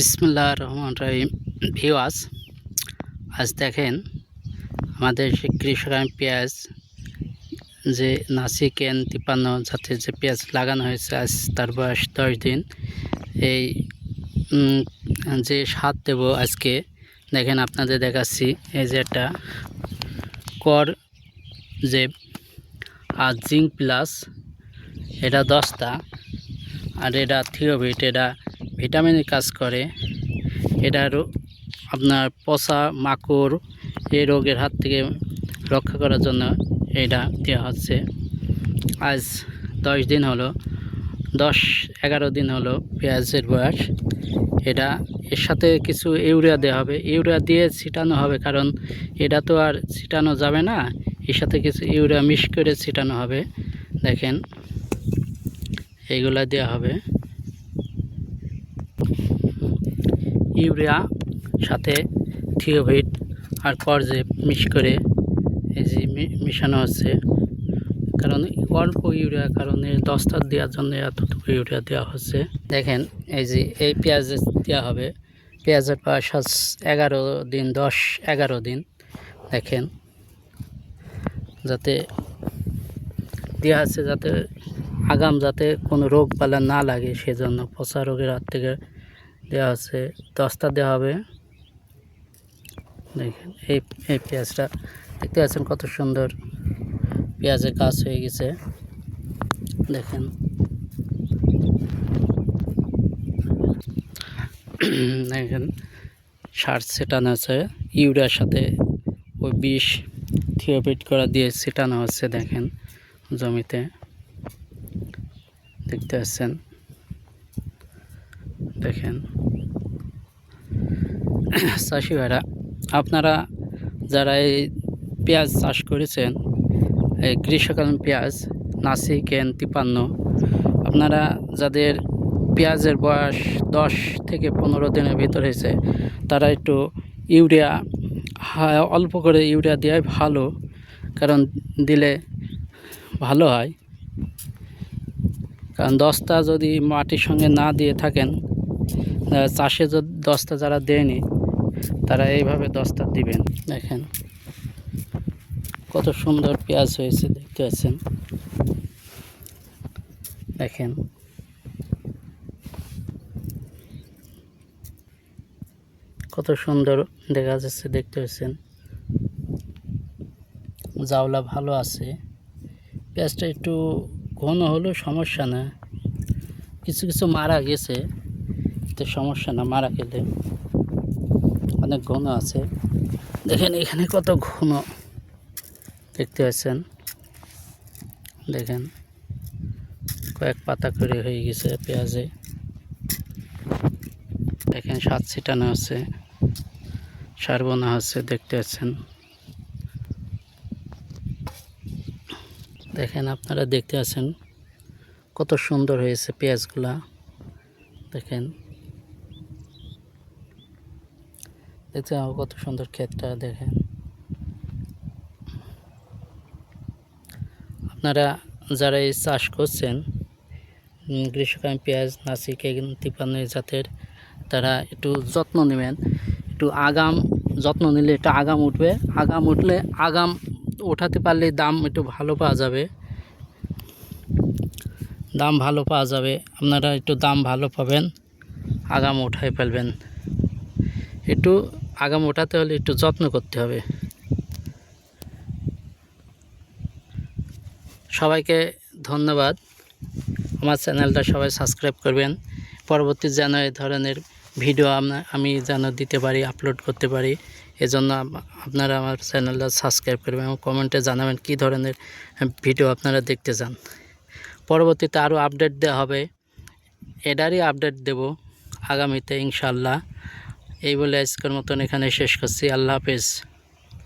বিসমুল্লাহ রহমান রহিম। ভিওয়াস আজ দেখেন আমাদের কৃষক পেঁয়াজ, যে নাসিকেন তিপ্পান্ন জাতের যে পেঁয়াজ লাগানো হয়েছে আজ, তার বয়স দশ দিন। এই যে সার দেবো আজকে, দেখেন আপনাদের দেখাচ্ছি, এই যে একটা কর যে আর জিঙ্ক প্লাস, এটা দশটা, আর এটা থিওভিট এটা ভিটামিনের কাজ করে। এটা আপনার পচা মাকড় এই রোগের হাত থেকে রক্ষা করার জন্য এটা দেওয়া হচ্ছে। আজ দশ দিন হলো, দশ এগারো দিন হলো পেঁয়াজের বয়স। এটা এর সাথে কিছু ইউরিয়া দেওয়া হবে। ইউরিয়া দিয়ে ছিটানো হবে কারণ এটা তো আর ছিটানো যাবে না। এর সাথে কিছু ইউরিয়া মিক্স করে ছিটানো হবে। দেখেন, এইগুলা দেওয়া হবে। ইউরিয়া সাথে থিওভিট আর করজে মিক্স করে এই যে মিশানো হচ্ছে কারণ অল্প ইউরিয়া কারণে দশটা দেওয়ার জন্য এতটুকু ইউরিয়া দেওয়া হচ্ছে। দেখেন, এই যে এই পেঁয়াজ দেওয়া হবে। পেঁয়াজের আজ এগারো দিন, দশ, এগারো দিন। দেখেন, যাতে দেওয়া আছে যাতে আগাম যাতে কোনো রোগ পালা না লাগে, সেজন্য পচা রোগের হাত থেকে দেওয়া আছে, দস্তা দেওয়া হবে। দেখেন, এই এই পেঁয়াজটা দেখতে পাচ্ছেন কত সুন্দর পেঁয়াজের গাছ হয়ে গেছে। দেখেন। দেখেন, সার ছেটানো আছে, ইউরিয়ার সাথে ওই বিষ থিওপিট করা দিয়ে ছেটানো হচ্ছে দেখেন জমিতে। দেখতে পাচ্ছেন। দেখেন। চাষি ভাইরা, আপনারা যারা এই পেঁয়াজ চাষ করেছেন, এই গ্রীষ্মকালীন পেঁয়াজ, নাসিক, এন তিপান্ন, আপনারা যাদের পেঁয়াজের বয়স দশ থেকে পনেরো দিনের ভিতর হয়েছে, তারা একটু ইউরিয়া অল্প করে ইউরিয়া দেওয়াই ভালো, কারণ দিলে ভালো হয়। কারণ দশটা যদি মাটির সঙ্গে না দিয়ে থাকেন চাষে যদি দশটা যারা দেয়নি, তারা এইভাবে দশটা দিবেন। দেখেন কত সুন্দর পেঁয়াজ হয়েছে, দেখতে পাচ্ছেন? দেখেন। কত সুন্দর দেখা যাচ্ছে, দেখতে পাচ্ছেন? জাওলা ভালো আছে। পেঁয়াজটা একটু ঘন হলেও সমস্যা না। কিছু কিছু মারা গেছে তো সমস্যা না, মারা গেলে অনেক ঘন আছে। দেখেন এখানে কত ঘন দেখতে পাচ্ছেন। দেখেন কয়েক পাতা করে হয়ে গেছে পেঁয়াজে। দেখেন সাত ছিটানো আছে সার বোনা হচ্ছে, দেখতে পাচ্ছেন। দেখেন, আপনারা দেখতে আছেন কত সুন্দর হয়েছে পেঁয়াজগুলা। দেখেন, দেখতে কত সুন্দর ক্ষেতটা, দেখেন। আপনারা যারা এই চাষ করছেন গ্রীষ্মকালীন পেঁয়াজ, নাসিক এগুলো তিপ্পান্ন জাতের, তারা একটু যত্ন নেবেন। একটু আগাম, যত্ন নিলে একটু আগাম উঠবে। আগাম উঠলে আগাম ওঠাতে পারলে দাম একটু ভালো পাওয়া যাবে। দাম ভালো পাওয়া যাবে। আপনারা একটু দাম ভালো পাবেন, আগাম উঠাই ফেলবেন। একটু আগাম ওঠাতে হলে একটু যত্ন করতে হবে। সবাইকে ধন্যবাদ। আমার চ্যানেলটা সবাই সাবস্ক্রাইব করবেন। পরবর্তী যেন এই ধরনের ভিডিও আমি যেন দিতে পারি আপলোড করতে পারি, এজন্য আপনারা আমার চ্যানেলটা সাবস্ক্রাইব করবেন এবং কমেন্টে জানাবেন কি ধরনের ভিডিও আপনারা দেখতে চান। পরবর্তীতে আরও আপডেট দেওয়া হবে। এটারই আপডেট দেব আগামীতে ইনশাল্লাহ এই বলে আজকের মতন এখানে শেষ করছি। আল্লাহ হাফেজ।